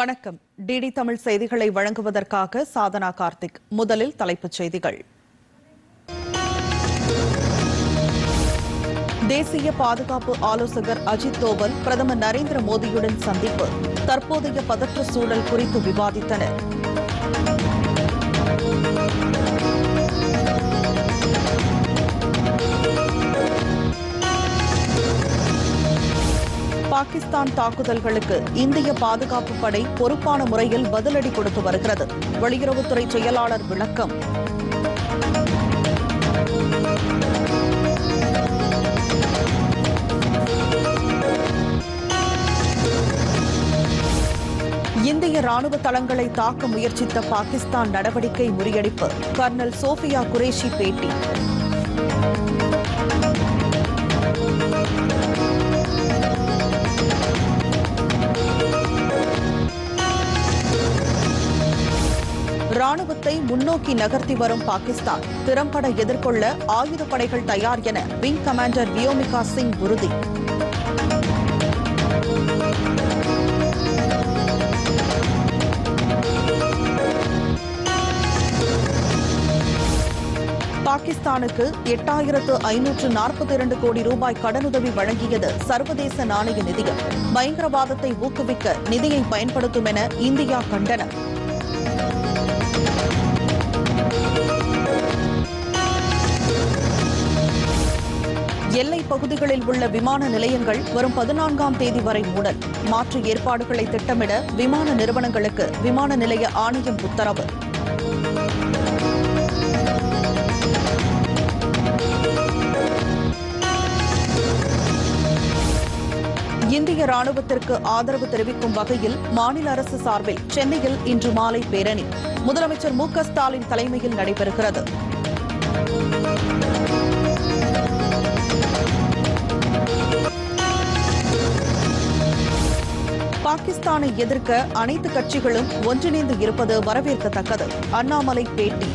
வணக்கம். டிடி தமிழ் செய்திகளை வழங்குவதற்காக சாதனா கார்த்திக். முதலில் தலைப்புச் செய்திகள். தேசிய பாதுகாப்பு ஆலோசகர் அஜித் தோவல் பிரதமர் நரேந்திர மோடியுடன் சந்திப்பு. தற்போதைய பதற்ற சூழல் குறித்து விவாதித்தனர். பாகிஸ்தான் தாக்குதல்களுக்கு இந்திய பாதுகாப்பு படை பொறுப்பான முறையில் பதிலடி கொடுத்து வருகிறது. வெளியுறவுத்துறை செயலாளர் விளக்கம். இந்திய ராணுவ தளங்களை தாக்க முயற்சித்த பாகிஸ்தான் நடவடிக்கை முறியடிப்பு. கர்னல் சோஃபியா குரேஷி பேட்டி. ராணுவத்தை முன்னோக்கி நகர்த்தி வரும் பாகிஸ்தான் திறம்பட எதிர்கொள்ள ஆயுதப்படைகள் தயார் என விங் கமாண்டர் வியோமிகா சிங் உறுதி. பாகிஸ்தானுக்கு எட்டாயிரத்து ஐநூற்று நாற்பத்தி இரண்டு கோடி ரூபாய் கடனுதவி வழங்கியது சர்வதேச நாணய நிதியம். பயங்கரவாதத்தை ஊக்குவிக்க நிதியை பயன்படுத்தும் என இந்தியா கண்டனம். எல்லை பகுதிகளில் உள்ள விமான நிலையங்கள் வரும் பதினான்காம் தேதி வரை மூடல். மாற்று ஏற்பாடுகளை திட்டமிட விமான நிறுவனங்களுக்கு விமான நிலைய ஆணையம் உத்தரவு. இந்திய ராணுவத்திற்கு ஆதரவு தெரிவிக்கும் வகையில் மாநில அரசு சார்பில் சென்னையில் இன்று மாலை பேரணி. முதலமைச்சர் மு ஸ்டாலின் தலைமையில் நடைபெறுகிறது. பாகிஸ்தானை எதிர்க்க அனைத்து கட்சிகளும் ஒன்றிணைந்து இருப்பது வரவேற்கத்தக்கது. அண்ணாமலை பேட்டி.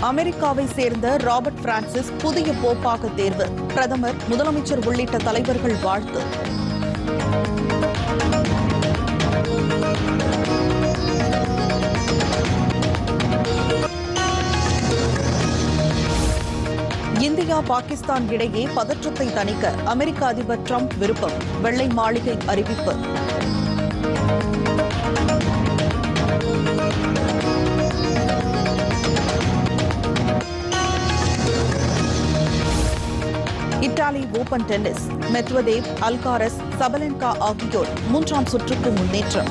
அமெரிக்காவை சேர்ந்த ராபர்ட் பிரான்சிஸ் புதிய போப்பாக தேர்வு. பிரதமர் முதலமைச்சர் உள்ளிட்ட தலைவர்கள் வாழ்த்து. இந்தியா பாகிஸ்தான் இடையே பதற்றத்தை தணிக்க அமெரிக்க அதிபர் டிரம்ப் விருப்பம். வெள்ளை மாளிகை அறிவிப்பு. Italy Open tennis. Medvedev Alcaraz Sabalenka ஆகியோர் மூன்றாம் சுற்றுக்கு முன்னேற்றம்.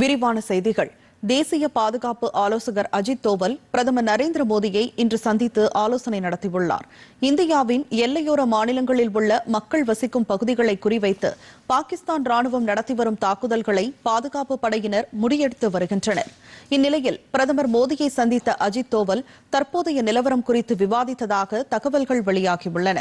விரிவான செய்திகள். தேசிய பாதுகாப்பு ஆலோசகர் அஜித் தோவல் பிரதமர் நரேந்திர மோடியை இன்று சந்தித்து ஆலோசனை நடத்தியுள்ளார். இந்தியாவின் எல்லையோர மாநிலங்களில் உள்ள மக்கள் வசிக்கும் பகுதிகளை குறிவைத்து பாகிஸ்தான் ராணுவம் நடத்தி வரும் தாக்குதல்களை பாதுகாப்பு படையினர் முறியடித்து வருகின்றனர். இந்நிலையில் பிரதமர் மோடியை சந்தித்த அஜித் தோவல் தற்போதைய நிலவரம் குறித்து விவாதித்ததாக தகவல்கள் வெளியாகியுள்ளன.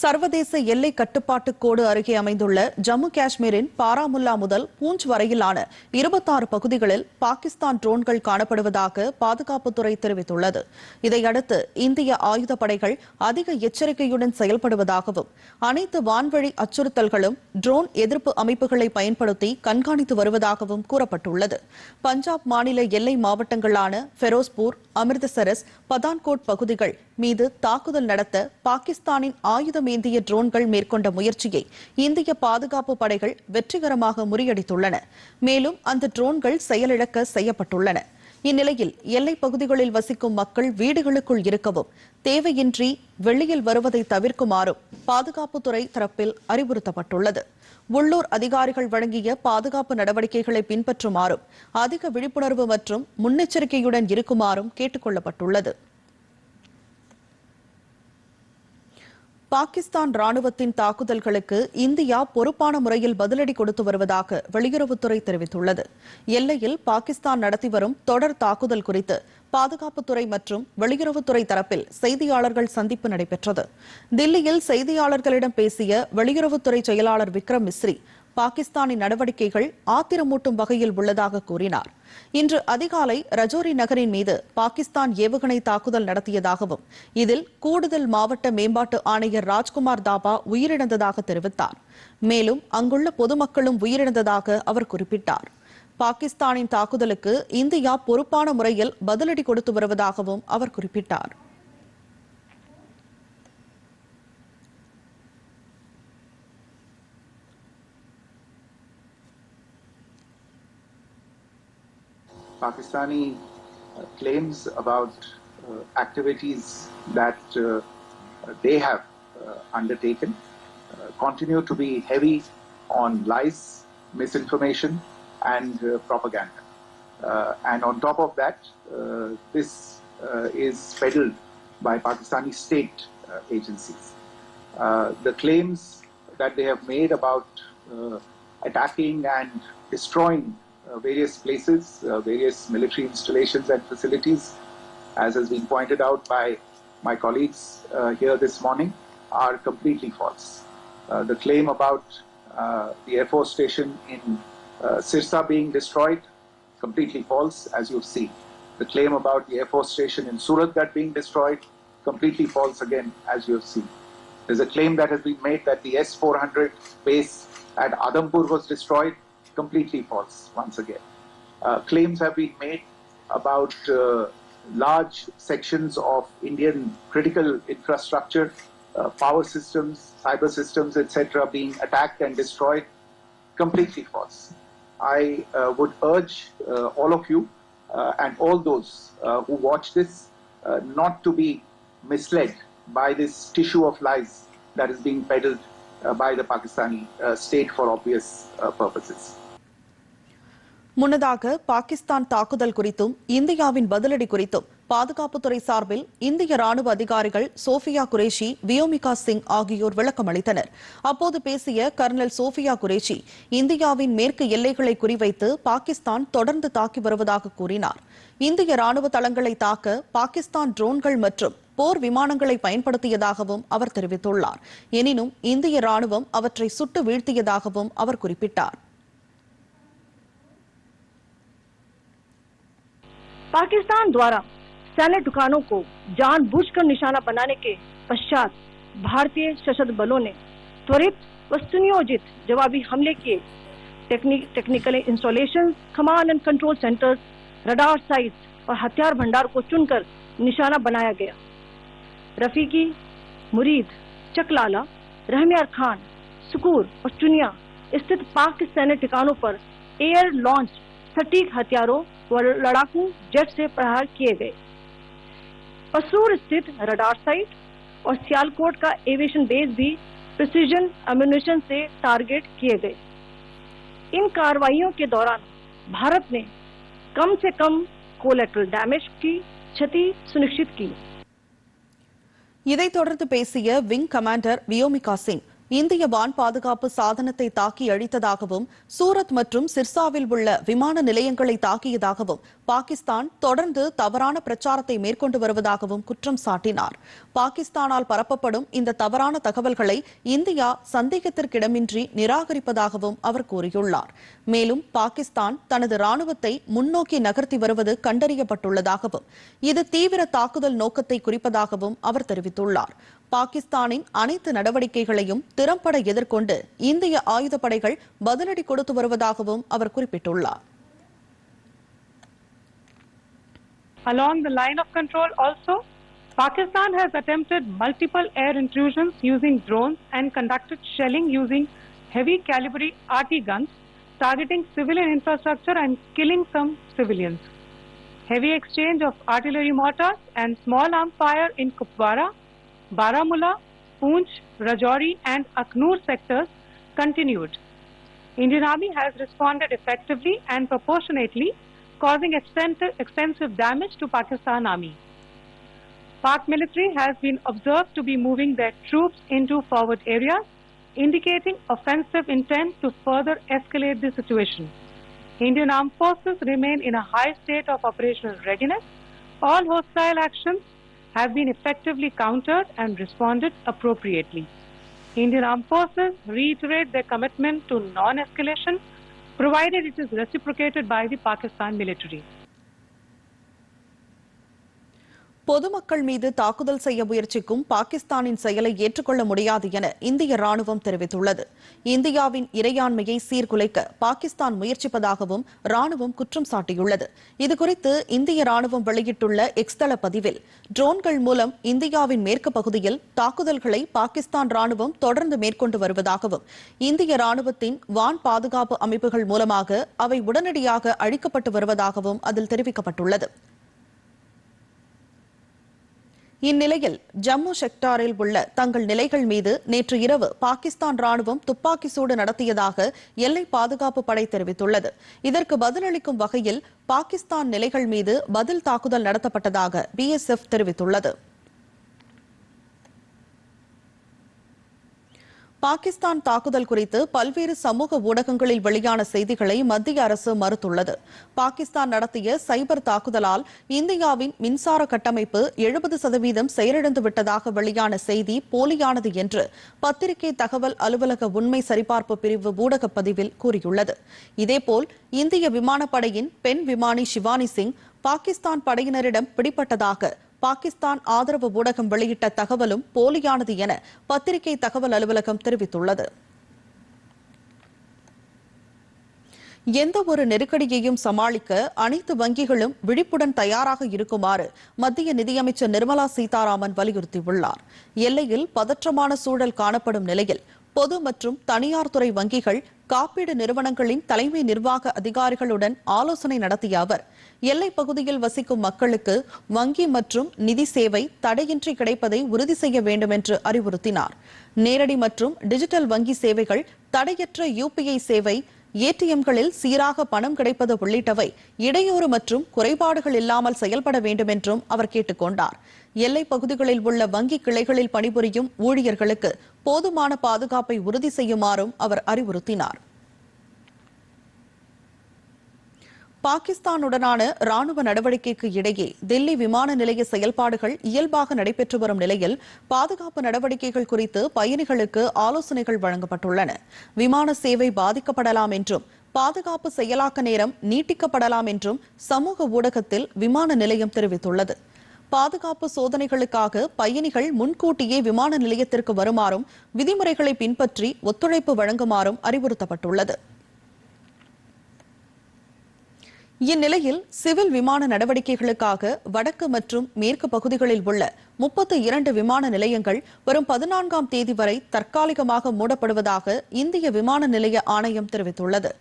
சர்வதேச எல்லை கட்டுப்பாட்டு கோடு அருகே அமைந்துள்ள ஜம்மு காஷ்மீரின் பாராமுல்லா முதல் பூஞ்ச் வரையிலான இருபத்தாறு பகுதிகளில் பாகிஸ்தான் ட்ரோன்கள் காணப்படுவதாக பாதுகாப்புத்துறை தெரிவித்துள்ளது. இதையடுத்து இந்திய ஆயுதப்படைகள் அதிக எச்சரிக்கையுடன் செயல்படுவதாகவும் அனைத்து வான்வழி அச்சுறுத்தல்களும் ட்ரோன் எதிர்ப்பு அமைப்புகளை பயன்படுத்தி கண்காணித்து வருவதாகவும் கூறப்பட்டுள்ளது. பஞ்சாப் மாநில எல்லை மாவட்டங்களான ஃபெரோஸ்பூர் அமிர்தசரஸ் பதான்கோட் பகுதிகள் மீது தாக்குதல் நடத்த பாகிஸ்தானின் ஆயுதமேந்திய ட்ரோன்கள் மேற்கொண்ட முயற்சியை இந்திய பாதுகாப்பு படைகள் வெற்றிகரமாக முறியடித்துள்ளன. மேலும் அந்த ட்ரோன்கள் செயலிழக்க செய்யப்பட்டுள்ளன. இந்நிலையில் எல்லைப் பகுதிகளில் வசிக்கும் மக்கள் வீடுகளுக்குள் இருக்கவும் தேவையின்றி வெளியில் வருவதை தவிர்க்குமாறும் பாதுகாப்புத்துறை தரப்பில் அறிவுறுத்தப்பட்டுள்ளது. உள்ளூர் அதிகாரிகள் வழங்கிய பாதுகாப்பு நடவடிக்கைகளை பின்பற்றுமாறும் அதிக விழிப்புணர்வு மற்றும் முன்னெச்சரிக்கையுடன் இருக்குமாறும் கேட்டுக் கொள்ளப்பட்டுள்ளது பாகிஸ்தான் ராணுவத்தின் தாக்குதல்களுக்கு இந்தியா பொறுப்பான முறையில் பதிலடி கொடுத்து வருவதாக வெளியுறவுத்துறை தெரிவித்துள்ளது. எல்லையில் பாகிஸ்தான் நடத்தி வரும் தொடர் தாக்குதல் குறித்து பாதுகாப்புத்துறை மற்றும் வெளியுறவுத்துறை தரப்பில் செய்தியாளர்கள் சந்திப்பு நடைபெற்றது. தில்லியில் செய்தியாளர்களிடம் பேசிய வெளியுறவுத்துறை செயலாளர் விக்ரம் மிஸ்ரி பாகிஸ்தானின் நடவடிக்கைகள் ஆத்திரமூட்டும் வகையில் உள்ளதாக கூறினார். இன்று அதிகாலை ரஜோரி நகரின் மீது பாகிஸ்தான் ஏவுகணை தாக்குதல் நடத்தியதாகவும் இதில் கூடுதல் மாவட்ட மேம்பாட்டு ஆணையர் ராஜ்குமார் தாபா உயிரிழந்ததாக தெரிவித்தார். மேலும் அங்குள்ள பொதுமக்களும் உயிரிழந்ததாக அவர் குறிப்பிட்டார். பாகிஸ்தானின் தாக்குதலுக்கு இந்தியா பொறுப்பான முறையில் பதிலடி கொடுத்து வருவதாகவும் அவர் குறிப்பிட்டார். Pakistani uh, claims about uh, activities that uh, they have uh, undertaken uh, continue to be heavy on lies, misinformation, and uh, propaganda. And on top of that, this is peddled by Pakistani state agencies. The claims that they have made about attacking and destroying various places, uh, various military installations and facilities, as has been pointed out by my colleagues uh, here this morning, are completely false. Uh, the claim about uh, the Air Force station in uh, Sirsa being destroyed, completely false, as you've seen. The claim about the Air Force station in Surat that being destroyed, completely false again, as you have seen. There's a claim that has been made that the S 400 base at Adampur was destroyed, completely false once again. Uh, claims have been made about uh, large sections of Indian critical infrastructure, uh, power systems, cyber systems, etc., being attacked and destroyed, completely false. I uh, would urge uh, all of you uh, and all those who watch this not to be misled by this tissue of lies that is being peddled by the Pakistani state for obvious purposes. முன்னதாக பாகிஸ்தான் தாக்குதல் குறித்தும் இந்தியாவின் பதிலடி குறித்தும் பாதுகாப்புத்துறை சார்பில் இந்திய ராணுவ அதிகாரிகள் சோஃபியா குரேஷி வியோமிகா சிங் ஆகியோர் விளக்கம் அளித்தனர். அப்போது பேசிய கர்னல் சோஃபியா குரேஷி இந்தியாவின் மேற்கு எல்லைகளை குறிவைத்து பாகிஸ்தான் தொடர்ந்து தாக்கி வருவதாக கூறினார். இந்திய ராணுவ தளங்களை தாக்க பாகிஸ்தான் ட்ரோன்கள் மற்றும் போர் விமானங்களை பயன்படுத்தியதாகவும் அவர் தெரிவித்துள்ளார். எனினும் இந்திய ராணுவம் அவற்றை சுட்டு வீழ்த்தியதாகவும் அவர் குறிப்பிட்டார். पाकिस्तान द्वारा सैन्य ठिकानों को जानबूझकर निशाना बनाने के पश्चात भारतीय सशस्त्र बलों ने त्वरित व सुनियोजित जवाबी हमले किए technique technical installation command and control centres radar site और हथियार भंडार को चुनकर निशाना बनाया गया। रफीकी, मुरीद, चकलाला, रहमियार खान, सुकूर और चुनिया स्थित पाक सैन्य ठिकानों पर एयर लॉन्च सटीक हथियारों व लड़ाकू जेट से प्रहार किए गए पसूर स्थित रडार साइट और सियालकोट का एविएशन बेस भी प्रिसीजन अम्यूनिशन से टारगेट किए गए इन कार्रवाइयों के दौरान भारत ने कम से कम कोलेट्रल डैमेज की क्षति सुनिश्चित की இதைத் தொடர்ந்து பேசிய விங் கமாண்டர் வியோமிகா சிங் இந்திய வான் பாதுகாப்பு சாதனத்தை தாக்கி அழித்ததாகவும் சூரத் மற்றும் சிர்சாவில் உள்ள விமான நிலையங்களை தாக்கியதாகவும் பாகிஸ்தான் தொடர்ந்து தவறான பிரச்சாரத்தை மேற்கொண்டு வருவதாகவும் குற்றம் சாட்டினார். பாகிஸ்தானால் பரப்பப்படும் இந்த தவறான தகவல்களை இந்தியா சந்தேகத்திற்கிடமின்றி நிராகரிப்பதாகவும் அவர் கூறியுள்ளார். மேலும் பாகிஸ்தான் தனது ராணுவத்தை முன்னோக்கி நகர்த்தி வருவது கண்டறியப்பட்டுள்ளதாகவும் இது தீவிர தாக்குதல் நோக்கத்தை குறிப்பதாகவும் அவர் தெரிவித்துள்ளார். பாகிஸ்தானின் அனைத்து நடவடிக்கைகளையும் திறம்பட எதிர்கொண்டு இந்திய ஆயுதப்படைகள் பதிலடி கொடுத்து வருவதாகவும் அவர் குறிப்பிட்டுள்ளார். Along the line of control also, Pakistan has attempted multiple air intrusions using drones and conducted shelling using heavy caliber RT guns, targeting civilian infrastructure and killing some civilians. Heavy exchange of artillery mortars and small arm fire in Kupwara, Baramulla, Poonch, Rajouri and Aknoor sectors continued. Indian Army has responded effectively and proportionately, causing extensive, extensive damage to Pakistan Army. Pak military has been observed to be moving their troops into forward areas, indicating offensive intent to further escalate the situation. Indian armed forces remain in a high state of operational readiness all hostile actions have been effectively countered and responded appropriately. Indian Armed Forces reiterate their commitment to non-escalation provided it is reciprocated by the Pakistan military. பொதுமக்கள் மீது தாக்குதல் செய்ய முயற்சிக்கும் பாகிஸ்தானின் செயலை ஏற்றுக்கொள்ள முடியாது என இந்திய ராணுவம் தெரிவித்துள்ளது. இந்தியாவின் இறையாண்மையை சீர்குலைக்க பாகிஸ்தான் முயற்சிப்பதாகவும் ராணுவம் குற்றம் சாட்டியுள்ளது. இதுகுறித்து இந்திய ராணுவம் வெளியிட்டுள்ள எக்ஸ்தள பதிவில் ட்ரோன்கள் மூலம் இந்தியாவின் மேற்கு பகுதியில் தாக்குதல்களை பாகிஸ்தான் ராணுவம் தொடர்ந்து மேற்கொண்டு வருவதாகவும் இந்திய ராணுவத்தின் வான் பாதுகாப்பு அமைப்புகள் மூலமாக அவை உடனடியாக அழிக்கப்பட்டு வருவதாகவும் அதில் தெரிவிக்கப்பட்டுள்ளது. இந்நிலையில் ஜம்மு செக்டாரில் உள்ள தங்கள் நிலைகள் மீது நேற்று இரவு பாகிஸ்தான் ராணுவம் துப்பாக்கி சூடு நடத்தியதாக எல்லை பாதுகாப்பு படை தெரிவித்துள்ளது. இதற்கு பதிலளிக்கும் வகையில் பாகிஸ்தான் நிலைகள் மீது பதில் தாக்குதல் நடத்தப்பட்டதாக பிஎஸ்எஃப் தெரிவித்துள்ளது. பாகிஸ்தான் தாக்குதல் குறித்து பல்வேறு சமூக ஊடகங்களில் வெளியான செய்திகளை மத்திய அரசு மறுத்துள்ளது. பாகிஸ்தான் நடத்திய சைபர் தாக்குதலால் இந்தியாவின் மின்சார கட்டமைப்பு எழுபது சதவீதம் செயலிழந்து விட்டதாக வெளியான செய்தி போலியானது என்று பத்திரிகை தகவல் அலுவலக உண்மை சரிபார்ப்பு பிரிவு ஊடகப் பதிவில் கூறியுள்ளது. இதேபோல் இந்திய விமானப்படையின் பெண் விமானி ஷிவானி சிங் பாகிஸ்தான் படையினரிடம் பிடிபட்டதாக பாகிஸ்தான் ஆதரவு ஊடகம் வெளியிட்ட தகவலும் போலியானது என பத்திரிகை தகவல் அலுவலகம் தெரிவித்துள்ளது. எந்த ஒரு நெருக்கடியையும் சமாளிக்க அனைத்து வங்கிகளும் விழிப்புடன் தயாராக இருக்குமாறு மத்திய நிதியமைச்சர் நிர்மலா சீதாராமன் வலியுறுத்தியுள்ளார். எல்லையில் பதற்றமான சூழல் காணப்படும் நிலையில் பொது மற்றும் தனியார் துறை வங்கிகள் காப்பீடு நிறுவனங்களின் தலைமை நிர்வாக அதிகாரிகளுடன் ஆலோசனை நடத்திய அவர் எல்லைப் பகுதியில் வசிக்கும் மக்களுக்கு வங்கி மற்றும் நிதி சேவை தடையின்றி கிடைப்பதை உறுதி செய்ய வேண்டும் என்று அறிவுறுத்தினார். நேரடி மற்றும் டிஜிட்டல் வங்கி சேவைகள் தடையற்ற யுபிஐ சேவை ஏடிஎம்களில் சீராக பணம் கிடைப்பது உள்ளிட்டவை இடையூறு மற்றும் குறைபாடுகள் இல்லாமல் செயல்பட வேண்டும் என்றும் அவர் கேட்டுக் கொண்டார் எல்லைப் பகுதிகளில் உள்ள வங்கி கிளைகளில் பணிபுரியும் ஊழியர்களுக்கு போதுமான பாதுகாப்பை உறுதி செய்யுமாறும் அவர் அறிவுறுத்தினார். பாகிஸ்தானுடனான ராணுவ நடவடிக்கைக்கு இடையே தில்லி விமான நிலைய செயல்பாடுகள் இயல்பாக நடைபெற்று வரும் நிலையில் பாதுகாப்பு நடவடிக்கைகள் குறித்து பயணிகளுக்கு ஆலோசனைகள் வழங்கப்பட்டுள்ளன. விமான சேவை பாதிக்கப்படலாம் என்றும் பாதுகாப்பு செயலாக்க நேரம் நீட்டிக்கப்படலாம் என்றும் சமூக ஊடகத்தில் விமான நிலையம் தெரிவித்துள்ளது. பாதுகாப்பு சோதனைகளுக்காக பயணிகள் முன்கூட்டியே விமான நிலையத்திற்கு வருமாறும் விதிமுறைகளை பின்பற்றி ஒத்துழைப்பு வழங்குமாறும் அறிவுறுத்தப்பட்டுள்ளது. இந்நிலையில் சிவில் விமான நடவடிக்கைகளுக்காக வடக்கு மற்றும் மேற்கு பகுதிகளில் உள்ள முப்பத்து இரண்டு விமான நிலையங்கள் வரும் பதினான்காம் தேதி வரை தற்காலிகமாக மூடப்படுவதாக இந்திய விமான நிலைய ஆணையம் தெரிவித்துள்ளது.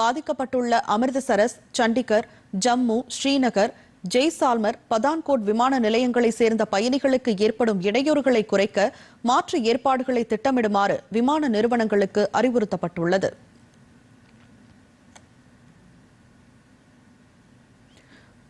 பாதிக்கப்பட்டுள்ள அமிர்தசரஸ் சண்டிகர் ஜம்மு ஸ்ரீநகர் ஜெய்சால்மர் பதான்கோட் விமான நிலையங்களை சேர்ந்த பயணிகளுக்கு ஏற்படும் இடையூறுகளை குறைக்க மாற்று ஏற்பாடுகளை திட்டமிடுமாறு விமான நிறுவனங்களுக்கு அறிவுறுத்தப்பட்டுள்ளது.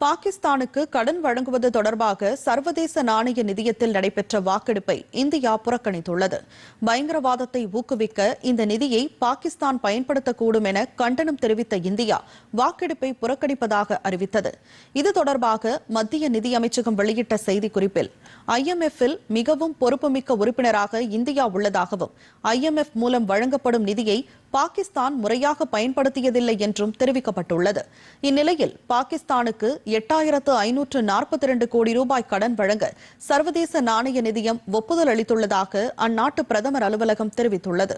பாகிஸ்தானுக்கு கடன் வழங்குவது தொடர்பாக சர்வதேச நாணய நிதியத்தில் நடைபெற்ற வாக்கெடுப்பை இந்தியா புறக்கணித்துள்ளது. பயங்கரவாதத்தை ஊக்குவிக்க இந்த நிதியை பாகிஸ்தான் பயன்படுத்தக்கூடும் என கண்டனம் தெரிவித்த இந்தியா வாக்கெடுப்பை புறக்கணிப்பதாக அறிவித்தது. இது தொடர்பாக மத்திய நிதியமைச்சகம் வெளியிட்ட செய்திக்குறிப்பில் IMF இல் மிகவும் பொறுப்புமிக்க உறுப்பினராக இந்தியா உள்ளதாகவும் ஐஎம்எஃப் மூலம் வழங்கப்படும் நிதியை பாகிஸ்தான் முறையாக பயன்படுத்தியதில்லை என்றும் தெரிவிக்கப்பட்டுள்ளது. இந்நிலையில் பாகிஸ்தானுக்கு எட்டாயிரத்து ஐநூற்று நாற்பத்தி இரண்டு கோடி ரூபாய் கடன் வழங்க சர்வதேச நாணய நிதியம் ஒப்புதல் அளித்துள்ளதாக அந்நாட்டு பிரதமர் அலுவலகம் தெரிவித்துள்ளது.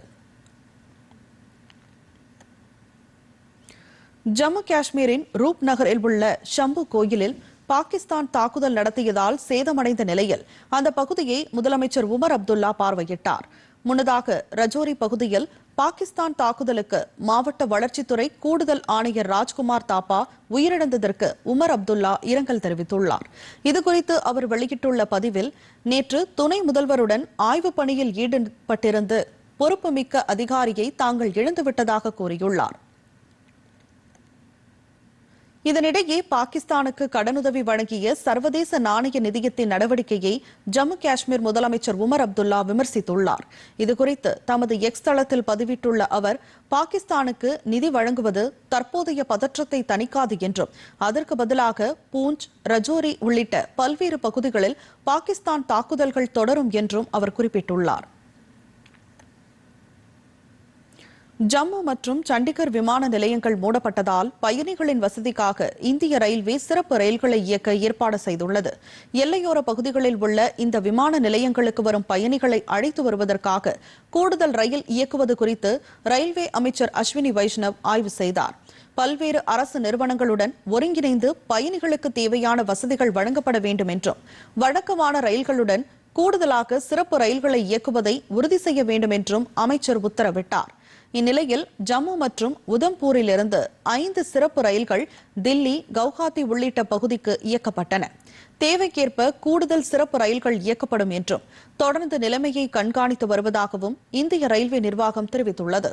ஜம்மு காஷ்மீரின் ரூப் நகரில் உள்ள ஷம்பு கோயிலில் பாகிஸ்தான் தாக்குதல் நடத்தியதால் சேதமடைந்த நிலையில் அந்த பகுதியை முதலமைச்சர் உமர் அப்துல்லா பார்வையிட்டார். முன்னதாக ரஜோரி பகுதியில் பாகிஸ்தான் தாக்குதலுக்கு மாவட்ட வளர்ச்சித்துறை கூடுதல் ஆணையர் ராஜ்குமார் தாப்பா உயிரிழந்ததற்கு உமர் அப்துல்லா இரங்கல் தெரிவித்துள்ளார். இதுகுறித்து அவர் வெளியிட்டுள்ள பதிவில் நேற்று துணை முதல்வருடன் ஆய்வுப் பணியில் ஈடுபட்டிருந்து பொறுப்புமிக்க அதிகாரியை தாங்கள் இழந்துவிட்டதாக கூறியுள்ளார். இதனிடையே பாகிஸ்தானுக்கு கடனுதவி வழங்கிய சர்வதேச நாணய நிதியத்தின் நடவடிக்கையை ஜம்மு காஷ்மீர் முதலமைச்சர் உமர் அப்துல்லா விமர்சித்துள்ளார். இதுகுறித்து தமது எக்ஸ் தளத்தில் பதிவிட்டுள்ள அவர் பாகிஸ்தானுக்கு நிதி வழங்குவது தற்போதைய பதற்றத்தை தணிக்காது என்றும் அதற்கு பதிலாக பூஞ்ச் ரஜோரி உள்ளிட்ட பல்வேறு பகுதிகளில் பாகிஸ்தான் தாக்குதல்கள் தொடரும் என்றும் அவர் குறிப்பிட்டுள்ளார். ஜம்மு மற்றும் சண்டிகர் விமான நிலையங்கள் மூடப்பட்டதால் பயணிகளின் வசதிக்காக இந்திய ரயில்வே சிறப்பு ரயில்களை இயக்க ஏற்பாடு செய்துள்ளது. எல்லையோர பகுதிகளில் உள்ள இந்த விமான நிலையங்களுக்கு வரும் பயணிகளை அழைத்து வருவதற்காக கூடுதல் ரயில் இயக்குவது குறித்து ரயில்வே அமைச்சர் அஸ்வினி வைஷ்ணவ் ஆய்வு செய்தார். பல்வேறு அரசு நிறுவனங்களுடன் ஒருங்கிணைந்து பயணிகளுக்கு தேவையான வசதிகள் வழங்கப்பட வேண்டும் என்றும் வழக்கமான ரயில்களுடன் கூடுதலாக சிறப்பு ரயில்களை இயக்குவதை உறுதி செய்ய வேண்டும் என்றும் அமைச்சர் உத்தரவிட்டார். இந்நிலையில் ஜம்மு மற்றும் உதம்பூரிலிருந்து ஐந்து சிறப்பு ரயில்கள் தில்லி கவுஹாத்தி உள்ளிட்ட பகுதிக்கு இயக்கப்பட்டன. தேவைக்கேற்ப கூடுதல் சிறப்பு ரயில்கள் இயக்கப்படும் என்றும் தொடர்ந்து நிலைமையை கண்காணித்து வருவதாகவும் இந்திய ரயில்வே நிர்வாகம் தெரிவித்துள்ளது.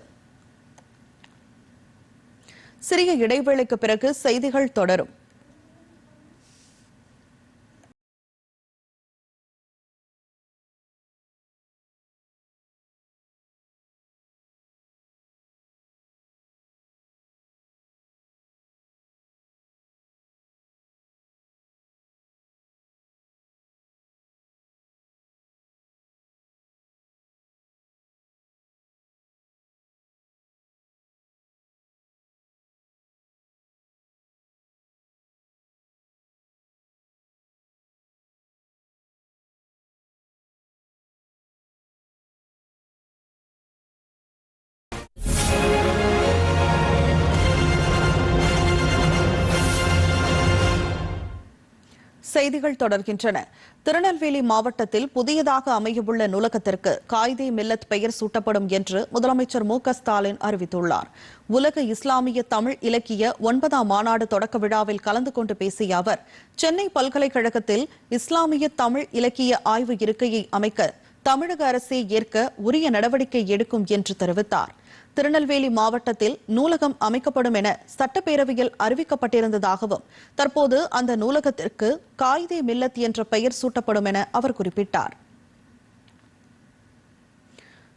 சிறிய இடைவேளைக்கு பிறகு செய்திகள் தொடரும். செய்திகள் தொடர்கின்றன. திருநெல்வேலி மாவட்டத்தில் புதியதாக அமையவுள்ள நூலகத்திற்கு காய்தே மில்லத் பெயர் சூட்டப்படும் என்று முதலமைச்சர் மு ஸ்டாலின் அறிவித்துள்ளார். உலக இஸ்லாமிய தமிழ் இலக்கிய ஒன்பதாம் மாநாடு தொடக்க விழாவில் கலந்து கொண்டு பேசிய அவர் சென்னை பல்கலைக்கழகத்தில் இஸ்லாமிய தமிழ் இலக்கிய ஆய்வு இருக்கையை அமைக்க தமிழக அரசே ஏற்க உரிய நடவடிக்கை எடுக்கும் என்று தெரிவித்தார். திருநெல்வேலி மாவட்டத்தில் நூலகம் அமைக்கப்படும் என சட்டப்பேரவையில் அறிவிக்கப்பட்டிருந்ததாகவும் தற்போது அந்த நூலகத்திற்கு காயிதே மில்லத் என்ற பெயர் சூட்டப்படும் என அவர் குறிப்பிட்டார்.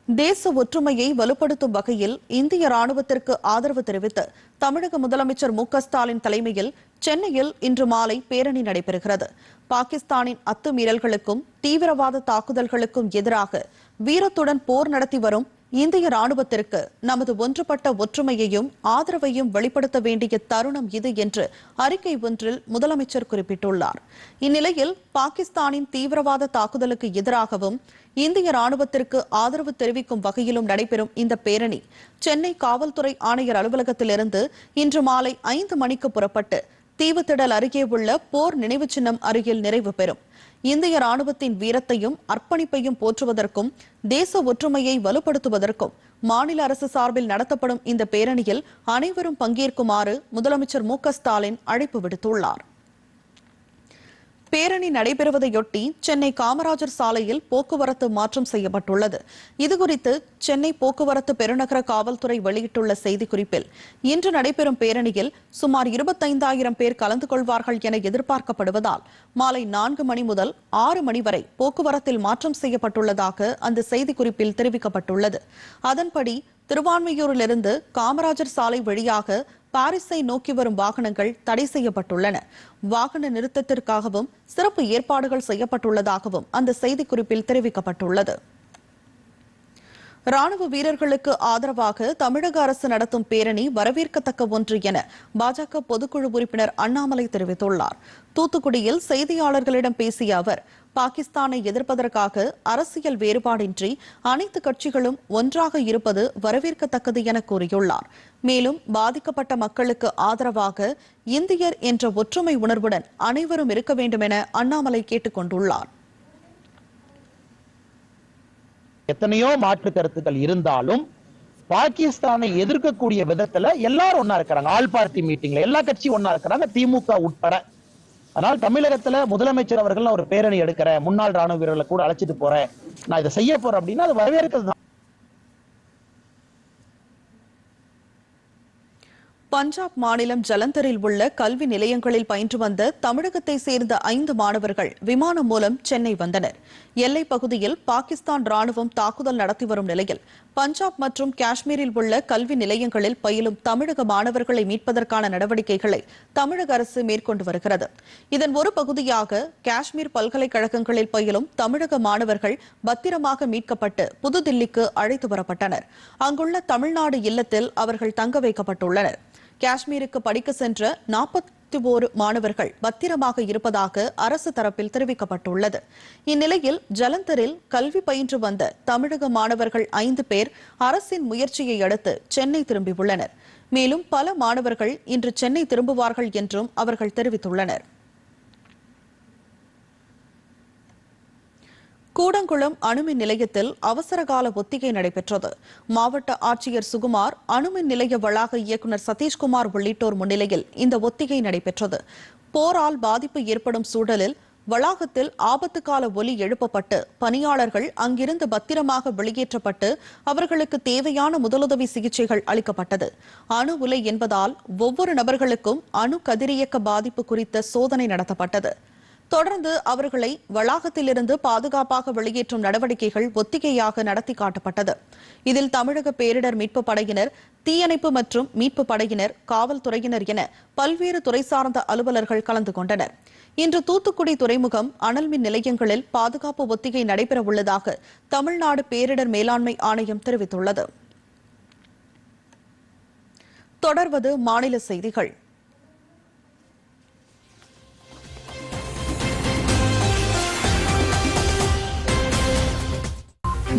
தேச ஒற்றுமையை வலுப்படுத்தும் வகையில் இந்திய ராணுவத்திற்கு ஆதரவு தெரிவித்து தமிழக முதலமைச்சர் மு ஸ்டாலின் தலைமையில் சென்னையில் இன்று மாலை பேரணி நடைபெறுகிறது. பாகிஸ்தானின் அத்துமீறல்களுக்கும் தீவிரவாத தாக்குதல்களுக்கும் எதிராக வீரத்துடன் போர் நடத்தி வரும் இந்திய ராணுவத்திற்கு நமது ஒன்றுபட்ட ஒற்றுமையையும் ஆதரவையும் வெளிப்படுத்த வேண்டிய தருணம் இது என்று அறிக்கை ஒன்றில் முதலமைச்சர் குறிப்பிட்டுள்ளார். இந்நிலையில் பாகிஸ்தானின் தீவிரவாத தாக்குதலுக்கு எதிராகவும் இந்திய ராணுவத்திற்கு ஆதரவு தெரிவிக்கும் வகையிலும் நடைபெறும் இந்த பேரணி சென்னை காவல்துறை ஆணையர் அலுவலகத்திலிருந்து இன்று மாலை ஐந்து மணிக்கு புறப்பட்டு தீவுத்திடல் அருகே உள்ள போர் நினைவு சின்னம் அருகில் நிறைவு பெறும். இந்திய ராணுவத்தின் வீரத்தையும் அர்ப்பணிப்பையும் போற்றுவதற்கும் தேச ஒற்றுமையை வலுப்படுத்துவதற்கும் மாநில அரசு சார்பில் நடத்தப்படும் இந்த பேரணியில் அனைவரும் பங்கேற்குமாறு முதலமைச்சர் மு ஸ்டாலின் அழைப்பு விடுத்துள்ளார். பேரணி நடைபெறுவதையொட்டி சென்னை காமராஜர் சாலையில் போக்குவரத்து மாற்றம் செய்யப்பட்டுள்ளது. இதுகுறித்து சென்னை போக்குவரத்து பெருநகர காவல்துறை வெளியிட்டுள்ள செய்திக்குறிப்பில் இன்று நடைபெறும் பேரணியில் சுமார் இருபத்தைந்தாயிரம் பேர் கலந்து கொள்வார்கள் என எதிர்பார்க்கப்படுவதால் மாலை நான்கு மணி முதல் ஆறு மணி வரை போக்குவரத்தில் மாற்றம் செய்யப்பட்டுள்ளதாக அந்த செய்திக்குறிப்பில் தெரிவிக்கப்பட்டுள்ளது. அதன்படி திருவான்மையூரிலிருந்து காமராஜர் சாலை வழியாக பாரிஸை நோக்கி வரும் வாகனங்கள் தடை செய்யப்பட்டுள்ளன. வாகன நிறுத்தத்திற்காகவும் சிறப்பு ஏற்பாடுகள் செய்யப்பட்டுள்ளதாகவும் அந்த செய்திக்குறிப்பில் தெரிவிக்கப்பட்டுள்ளது. ராணுவ வீரர்களுக்கு ஆதரவாக தமிழக அரசு நடத்தும் பேரணி வரவேற்கத்தக்க ஒன்று என பாஜக பொதுக்குழு உறுப்பினர் அண்ணாமலை தெரிவித்துள்ளார். தூத்துக்குடியில் செய்தியாளர்களிடம் பேசிய அவர் பாகிஸ்தானை எதிர்ப்பதற்காக அரசியல் வேறுபாடின்றி அனைத்து கட்சிகளும் ஒன்றாக இருப்பது வரவேற்கத்தக்கது என கூறியுள்ளார். மேலும் பாதிக்கப்பட்ட மக்களுக்கு ஆதரவாக இந்தியர் என்ற ஒற்றுமை உணர்வுடன் அனைவரும் இருக்க வேண்டும் என அண்ணாமலை கேட்டுக் கொண்டுள்ளார் எத்தனையோ மாற்று கருத்துக்கள் இருந்தாலும் பாகிஸ்தானை எதிர்க்கக்கூடிய விதத்துல எல்லாரும் ஒன்னா இருக்கிறாங்க. ஆல் பார்ட்டி மீட்டிங்ல எல்லா கட்சியும் ஒன்னா இருக்கிறாங்க. திமுக உட்பட. அதனால் தமிழகத்துல முதலமைச்சர் அவர்கள் ஒரு பேரணி எடுக்கிறேன் முன்னாள் ராணுவ வீரர்களை கூட அழைச்சிட்டு போறேன். நான் இதை செய்ய போறேன் அப்படின்னா அது வரவேற்கிறது தான். பஞ்சாப் மாநிலம் ஜலந்தரில் உள்ள கல்வி நிலையங்களில் பயின்று வந்த தமிழகத்தை சேர்ந்த ஐந்து மாணவர்கள் விமானம் மூலம் சென்னை வந்தனர். எல்லைப் பகுதியில் பாகிஸ்தான் ராணுவம் தாக்குதல் நடத்தி வரும் நிலையில் பஞ்சாப் மற்றும் காஷ்மீரில் உள்ள கல்வி நிலையங்களில் பயிலும் தமிழக மாணவர்களை மீட்பதற்கான நடவடிக்கைகளை தமிழக அரசு மேற்கொண்டு வருகிறது. இதன் ஒரு பகுதியாக காஷ்மீர் பல்கலைக்கழகங்களில் பயிலும் தமிழக மாணவர்கள் பத்திரமாக மீட்கப்பட்டு புதுதில்லிக்கு அழைத்து வரப்பட்டனர். அங்குள்ள தமிழ்நாடு இல்லத்தில் அவர்கள் தங்க வைக்கப்பட்டுள்ளனர். காஷ்மீருக்கு படிக்க சென்ற நாற்பத்தி ஓரு மாணவர்கள் பத்திரமாக இருப்பதாக அரசு தரப்பில் தெரிவிக்கப்பட்டுள்ளது. இந்நிலையில் ஜலந்தரில் கல்வி பயின்று வந்த தமிழக மாணவர்கள் ஐந்து பேர் அரசின் முயற்சியை அடுத்து சென்னை திரும்பியுள்ளனர். மேலும் பல மாணவர்கள் இன்று சென்னை திரும்புவார்கள் என்றும் அவர்கள் தெரிவித்துள்ளனர். கூடங்குளம் அணுமின் நிலையத்தில் அவசரகால ஒத்திகை நடைபெற்றது. மாவட்ட ஆட்சியர் சுகுமார் அணுமின் நிலைய வளாக இயக்குநர் சதீஷ்குமார் உள்ளிட்டோர் முன்னிலையில் இந்த ஒத்திகை நடைபெற்றது. போரால் பாதிப்பு ஏற்படும் சூழலில் வளாகத்தில் ஆபத்து கால ஒலி எழுப்பப்பட்டு பணியாளர்கள் அங்கிருந்து பத்திரமாக வெளியேற்றப்பட்டு அவர்களுக்கு தேவையான முதலுதவி சிகிச்சைகள் அளிக்கப்பட்டது. அணு உலை என்பதால் ஒவ்வொரு நபர்களுக்கும் அணு கதிரியக்க பாதிப்பு குறித்த சோதனை நடத்தப்பட்டது. தொடர்ந்து அவர்களை வளாகத்திலிருந்து பாதுகாப்பாக வெளியேற்றும் நடவடிக்கைகள் ஒத்திகையாக நடத்தி காட்டப்பட்டது. இதில் தமிழக பேரிடர் மீட்பு படையினர் தீயணைப்பு மற்றும் மீட்பு படையினர் காவல்துறையினர் என பல்வேறு துறை சார்ந்த அலுவலர்கள் கலந்து கொண்டனர். இன்று தூத்துக்குடி துறைமுகம் அனல்மின் நிலையங்களில் பாதுகாப்பு ஒத்திகை நடைபெறவுள்ளதாக தமிழ்நாடு பேரிடர் மேலாண்மை ஆணையம் தெரிவித்துள்ளது. தொடர்வது மாநில செய்திகள்.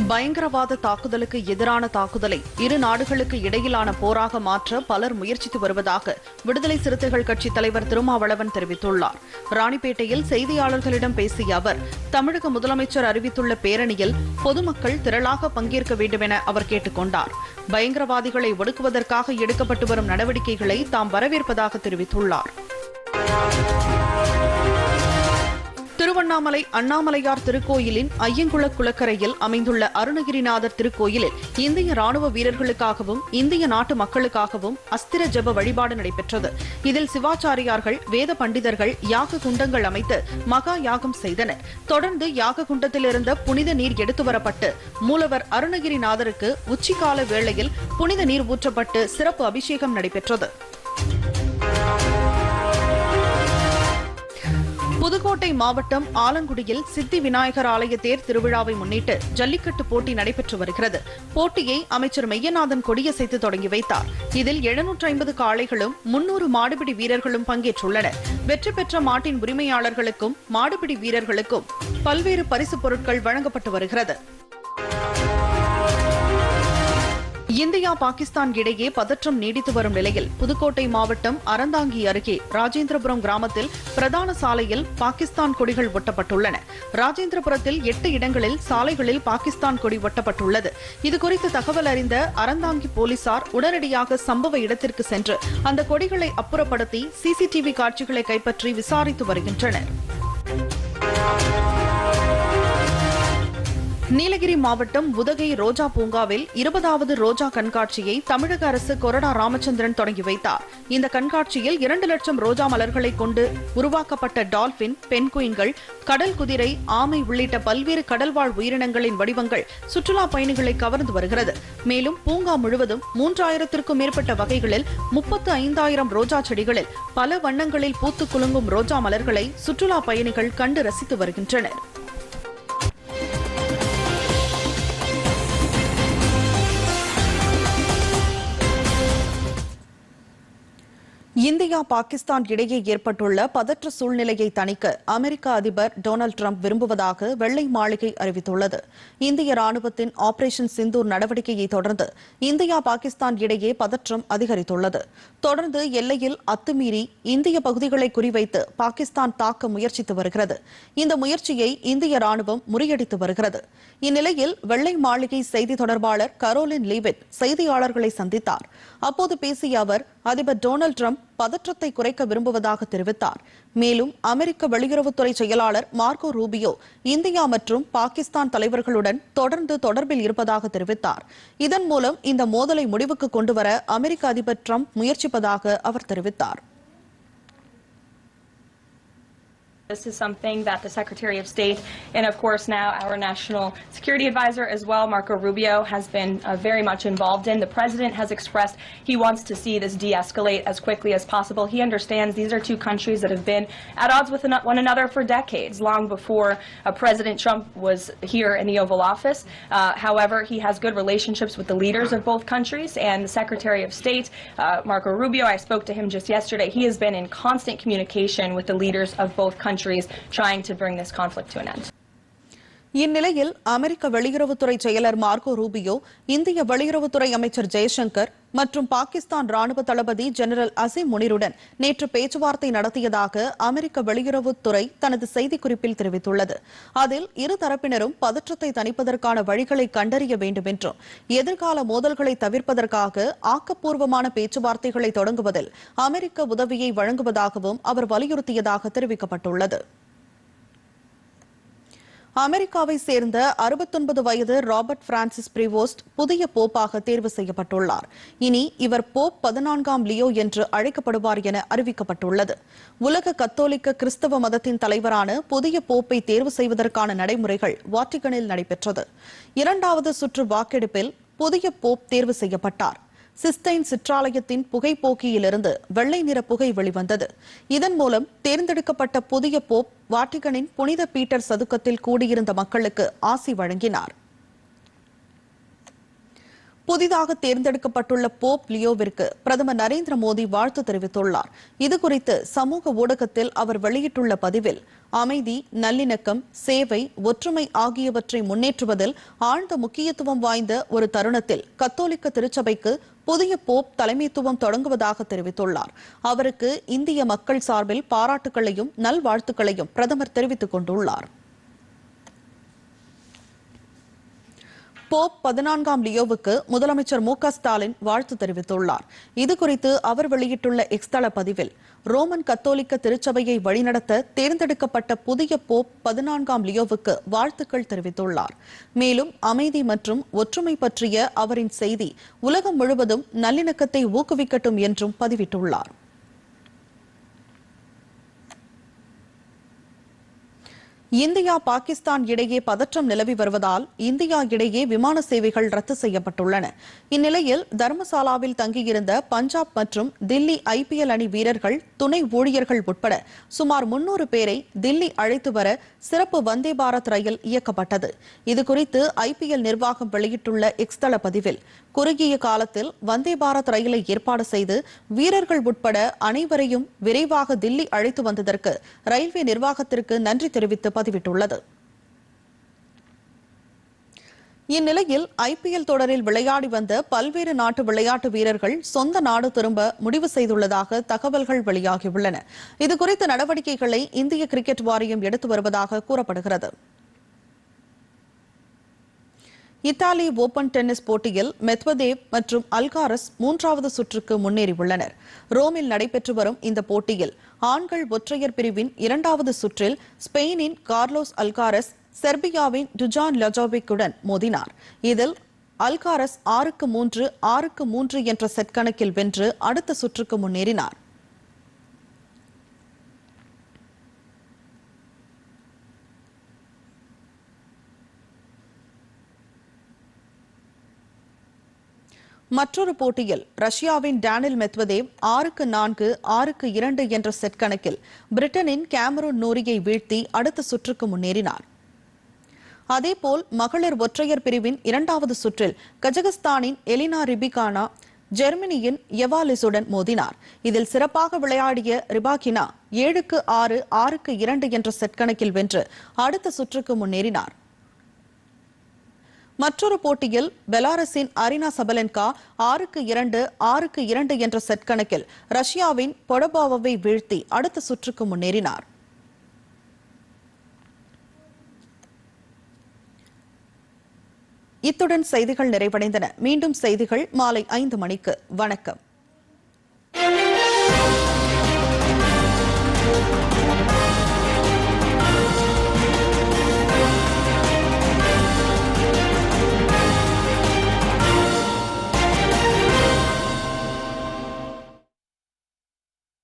பயங்கரவாத தாக்குதலுக்கு எதிரான தாக்குதலை இரு நாடுகளுக்கு இடையிலான போராக மாற்ற பலர் முயற்சித்து வருவதாக விடுதலை சிறுத்தைகள் கட்சி தலைவர் திருமாவளவன் தெரிவித்துள்ளார். ராணிப்பேட்டையில் செய்தியாளர்களிடம் பேசிய அவர் தமிழக முதலமைச்சர் அறிவித்துள்ள பேரணியில் பொதுமக்கள் திரளாக பங்கேற்க வேண்டும் என அவர் கேட்டுக் கொண்டார் பயங்கரவாதிகளை ஒடுக்குவதற்காக எடுக்கப்பட்டு வரும் நடவடிக்கைகளை தாம் வரவேற்பதாக தெரிவித்துள்ளார். திருவண்ணாமலை அண்ணாமலையார் திருக்கோயிலின் ஐயங்குள குளக்கரையில் அமைந்துள்ள அருணகிரிநாதர் திருக்கோயிலில் இந்திய ராணுவ வீரர்களுக்காகவும் இந்திய நாட்டு மக்களுக்காகவும் அஸ்திர ஜப வழிபாடு நடைபெற்றது. இதில் சிவாச்சாரியார்கள் வேத பண்டிதர்கள் யாக குண்டங்கள் அமைத்து மகா யாகம் செய்தனர். தொடர்ந்து யாக குண்டத்திலிருந்த புனித நீர் எடுத்து வரப்பட்டு மூலவர் அருணகிரிநாதருக்கு உச்சிகால வேளையில் புனித நீர் ஊற்றப்பட்டு சிறப்பு அபிஷேகம் நடைபெற்றது. புதுக்கோட்டை மாவட்டம் ஆலங்குடியில் சித்தி விநாயகர் ஆலய தேர் திருவிழாவை முன்னிட்டு ஜல்லிக்கட்டு போட்டி நடைபெற்று வருகிறது. போட்டியை அமைச்சர் மெய்யநாதன் கொடியசைத்து தொடங்கி வைத்தார். இதில் எழுநூற்று ஐம்பது காளைகளும் முன்னூறு மாடுபிடி வீரர்களும் பங்கேற்றுள்ளனர். வெற்றி பெற்ற மாட்டின் உரிமையாளர்களுக்கும் மாடுபிடி வீரர்களுக்கும் பல்வேறு பரிசுப் பொருட்கள் வழங்கப்பட்டு வருகிறது. இந்தியா பாகிஸ்தான் இடையே பதற்றம் நீடித்து வரும் நிலையில் புதுக்கோட்டை மாவட்டம் அறந்தாங்கி அருகே ராஜேந்திரபுரம் கிராமத்தில் பிரதான சாலையில் பாகிஸ்தான் கொடிகள் ஒட்டப்பட்டுள்ளன. ராஜேந்திரபுரத்தில் எட்டு இடங்களில் சாலைகளில் பாகிஸ்தான் கொடி ஒட்டப்பட்டுள்ளது. இதுகுறித்து தகவல் அறிந்த அறந்தாங்கி போலீசார் உடனடியாக சம்பவ இடத்திற்கு சென்று அந்த கொடிகளை அப்புறப்படுத்தி சிசிடிவி காட்சிகளை கைப்பற்றி விசாரித்து வருகின்றனர். நீலகிரி மாவட்டம் உதகை ரோஜா பூங்காவில் இருபதாவது ரோஜா கண்காட்சியை தமிழக அரசு கொரடா ராமச்சந்திரன் தொடங்கி வைத்தார். இந்த கண்காட்சியில் இரண்டு லட்சம் ரோஜா மலர்களை கொண்டு உருவாக்கப்பட்ட டால்பின் பென்குயின்கள் கடல் குதிரை ஆமை உள்ளிட்ட பல்வேறு கடல்வாழ் உயிரினங்களின் வடிவங்கள் சுற்றுலா பயணிகளை கவர்ந்து வருகிறது. மேலும் பூங்கா முழுவதும் மூன்றாயிரத்திற்கும் மேற்பட்ட வகைகளில் முப்பத்து ஐந்தாயிரம் ரோஜா செடிகளில் பல வண்ணங்களில் பூத்து குலுங்கும் ரோஜா மலர்களை சுற்றுலா பயணிகள் கண்டு ரசித்து வருகின்றனர். இந்தியா பாகிஸ்தான் இடையே ஏற்பட்டுள்ள பதற்ற சூழ்நிலையை தணிக்க அமெரிக்க அதிபர் டொனால்டு டிரம்ப் விரும்புவதாக வெள்ளை மாளிகை அறிவித்துள்ளது. இந்திய ராணுவத்தின் ஆபரேஷன் சிந்தூர் நடவடிக்கையை தொடர்ந்து இந்தியா பாகிஸ்தான் இடையே பதற்றம் அதிகரித்துள்ளது. தொடர்ந்து எல்லையில் அத்துமீறி இந்திய பகுதிகளை குறிவைத்து பாகிஸ்தான் தாக்க முயற்சித்து வருகிறது. இந்த முயற்சியை இந்திய ராணுவம் முறியடித்து வருகிறது. இந்நிலையில் வெள்ளை மாளிகை செய்தி தொடர்பாளர் கரோலின் லீவிட் செய்தியாளர்களை சந்தித்தார். அப்போது பேசிய அவர் அதிபர் டொனால்டு டிரம்ப் பதற்றத்தை குறைக்க விரும்புவதாக தெரிவித்தார். மேலும் அமெரிக்க வெளியுறவுத்துறை செயலாளர் மார்கோ ரூபியோ இந்தியா மற்றும் பாகிஸ்தான் தலைவர்களுடன் தொடர்ந்து தொடர்பில் இருப்பதாக தெரிவித்தார். இதன் மூலம் இந்த மோதலை முடிவுக்கு கொண்டுவர அமெரிக்க அதிபர் ட்ரம்ப் முயற்சிப்பதாக அவர் தெரிவித்தார். This is something that the Secretary of State and, of course, now our National Security Advisor as well, Marco Rubio, has been uh, very much involved in. The President has expressed he wants to see this de escalate as quickly as possible. He understands these are two countries that have been at odds with one another for decades, long before uh, President Trump was here in the Oval Office. Uh, however, he has good relationships with the leaders of both countries, and the Secretary of State, uh, Marco Rubio, I spoke to him just yesterday. He has been in constant communication with the leaders of both countries, trying to bring this conflict to an end. இந்நிலையில் அமெரிக்க வெளியுறவுத்துறை செயலர் Marco Rubio இந்திய வெளியுறவுத்துறை அமைச்சர் ஜெய்சங்கர் மற்றும் பாகிஸ்தான் ராணுவ தளபதி general Asim முனிருடன் நேற்று பேச்சுவார்த்தை நடத்தியதாக அமெரிக்க வெளியுறவுத்துறை தனது செய்திக்குறிப்பில் தெரிவித்துள்ளது. அதில் இரு தரப்பினரும் பதற்றத்தை தணிப்பதற்கான வழிகளை கண்டறிய வேண்டும் என்றும் எதிர்கால மோதல்களை தவிர்ப்பதற்காக ஆக்கப்பூர்வமான பேச்சுவார்த்தைகளை தொடங்குவதில் அமெரிக்க உதவியை வழங்குவதாகவும் அவர் வலியுறுத்தியதாக தெரிவிக்கப்பட்டுள்ளது. அமெரிக்காவை சேர்ந்த 69 வயது ராபர்ட் பிரான்சிஸ் பிரிவோஸ்ட் புதிய போப்பாக தேர்வு செய்யப்பட்டுள்ளார். இனி இவர் போப் பதினான்காம் லியோ என்று அழைக்கப்படுவார் என அறிவிக்கப்பட்டுள்ளது. உலக கத்தோலிக்க கிறிஸ்தவ மதத்தின் தலைவரான புதிய போப்பை தேர்வு செய்வதற்கான நடைமுறைகள் வாட்டிகனில் நடைபெற்றது. இரண்டாவது சுற்று வாக்கெடுப்பில் புதிய போப் தேர்வு செய்யப்பட்டார். சிஸ்டைன் சிற்றாலயத்தின் புகைப்போக்கியிலிருந்து வெள்ளை நிற புகை வெளிவந்தது. இதன் மூலம் தேர்ந்தெடுக்கப்பட்ட புதிய போப் வாட்டிகனின் புனித பீட்டர் சதுக்கத்தில் கூடியிருந்த மக்களுக்கு ஆசி வழங்கினார். புதிதாக தேர்ந்தெடுக்கப்பட்டுள்ள போப் லியோவிற்கு பிரதமர் நரேந்திர மோடி வாழ்த்து தெரிவித்துள்ளார். இதுகுறித்து சமூக ஊடகத்தில் அவர் வெளியிட்டுள்ள பதிவில் அமைதி நல்லிணக்கம் சேவை ஒற்றுமை ஆகியவற்றை முன்னேற்றுவதில் ஆழ்ந்த முக்கியத்துவம் வாய்ந்த ஒரு தருணத்தில் கத்தோலிக்க திருச்சபைக்கு புதிய போப் தலைமைத்துவம் தொடங்குவதாக தெரிவித்துள்ளார். அவருக்கு இந்திய மக்கள் சார்பில் பாராட்டுகளையும் நல்வாழ்த்துக்களையும் பிரதமர் தெரிவித்துக் கொண்டுள்ளார். போப் பதினான்காம் லியோவுக்கு முதலமைச்சர் மு க ஸ்டாலின் வாழ்த்து தெரிவித்துள்ளார். இதுகுறித்து அவர் வெளியிட்டுள்ள எக்ஸ்தள பதிவில் ரோமன் கத்தோலிக்க திருச்சபையை வழிநடத்த தேர்ந்தெடுக்கப்பட்ட புதிய போப் பதினான்காம் லியோவுக்கு வாழ்த்துக்கள் தெரிவித்துள்ளார். மேலும் அமைதி மற்றும் ஒற்றுமை பற்றிய அவரின் செய்தி உலகம் முழுவதும் நல்லிணக்கத்தை ஊக்குவிக்கட்டும் என்றும் பதிவிட்டுள்ளார். இந்தியா பாகிஸ்தான் இடையே பதற்றம் நிலவி வருவதால் இந்தியா இடையே விமான சேவைகள் ரத்து செய்யப்பட்டுள்ளன. இந்நிலையில் தர்மசாலாவில் தங்கியிருந்த பஞ்சாப் மற்றும் தில்லி ஐபிஎல் அணி வீரர்கள் துணை ஊழியர்கள் உட்பட சுமார் முன்னூறு பேரை தில்லி அழைத்து வர சிறப்பு வந்தே பாரத் ரயில் இயக்கப்பட்டது. இதுகுறித்து ஐபிஎல் நிர்வாகம் வெளியிட்டுள்ள எக்ஸ்தள பதிவில் குறுகிய காலத்தில் வந்தே பாரத் ரயிலை ஏற்பாடு செய்து வீரர்கள் உட்பட அனைவரையும் விரைவாக தில்லி அழைத்து வந்ததற்கு ரயில்வே நிர்வாகத்திற்கு நன்றி தெரிவித்து பதிவிட்டுள்ளது. இந்நிலையில் ஐபிஎல் தொடரில் விளையாடி வந்த பல்வேறு நாட்டு விளையாட்டு வீரர்கள் சொந்த நாடு திரும்ப முடிவு செய்துள்ளதாக தகவல்கள் வெளியாகியுள்ளன. இதுகுறித்த நடவடிக்கைகளை இந்திய கிரிக்கெட் வாரியம் எடுத்து வருவதாக கூறப்படுகிறது. இத்தாலி ஓபன் டென்னிஸ் போட்டியில் மெத்வதேவ் மற்றும் அல்காரஸ் மூன்றாவது சுற்றுக்கு முன்னேறியுள்ளனர். ரோமில் நடைபெற்று வரும் இந்த போட்டியில் ஆண்கள் ஒற்றையர் பிரிவின் இரண்டாவது சுற்றில் ஸ்பெயினின் கார்லோஸ் அல்காரஸ் செர்பியாவின் டுஜான் லஜோவிக்குடன் மோதினார். இதில் அல்காரஸ் ஆறுக்கு மூன்று ஆறுக்கு மூன்று என்ற செட் கணக்கில் வென்று அடுத்த சுற்றுக்கு முன்னேறினார். மற்றொரு போட்டியில் ரஷ்யாவின் டேனில் மெத்வதேவ் ஆறுக்கு நான்கு ஆறுக்கு இரண்டு என்ற செட் கணக்கில் பிரிட்டனின் கேமரூன் நூரியை வீழ்த்தி அடுத்த சுற்றுக்கு முன்னேறினார். அதேபோல் மகளிர் ஒற்றையர் பிரிவின் இரண்டாவது சுற்றில் கஜகஸ்தானின் எலினா ரிபிகானா ஜெர்மனியின் எவாலிசுடன் மோதினார். இதில் சிறப்பாக விளையாடிய ரிபாகினா ஏழுக்கு ஆறு ஆறுக்கு இரண்டு என்ற செட் கணக்கில் வென்று அடுத்த சுற்றுக்கு முன்னேறினார். மற்றொரு போட்டியில் பெலாரஸின் அரினா சபலென்கா ஆறுக்கு இரண்டு ஆறுக்கு இரண்டு என்ற செட் கணக்கில் ரஷ்யாவின் பொடபாவை வீழ்த்தி அடுத்த சுற்றுக்கு முன்னேறினார். இத்துடன் செய்திகள் நிறைவடைந்தன. மீண்டும் செய்திகள் மாலை ஐந்து மணிக்கு. வணக்கம்.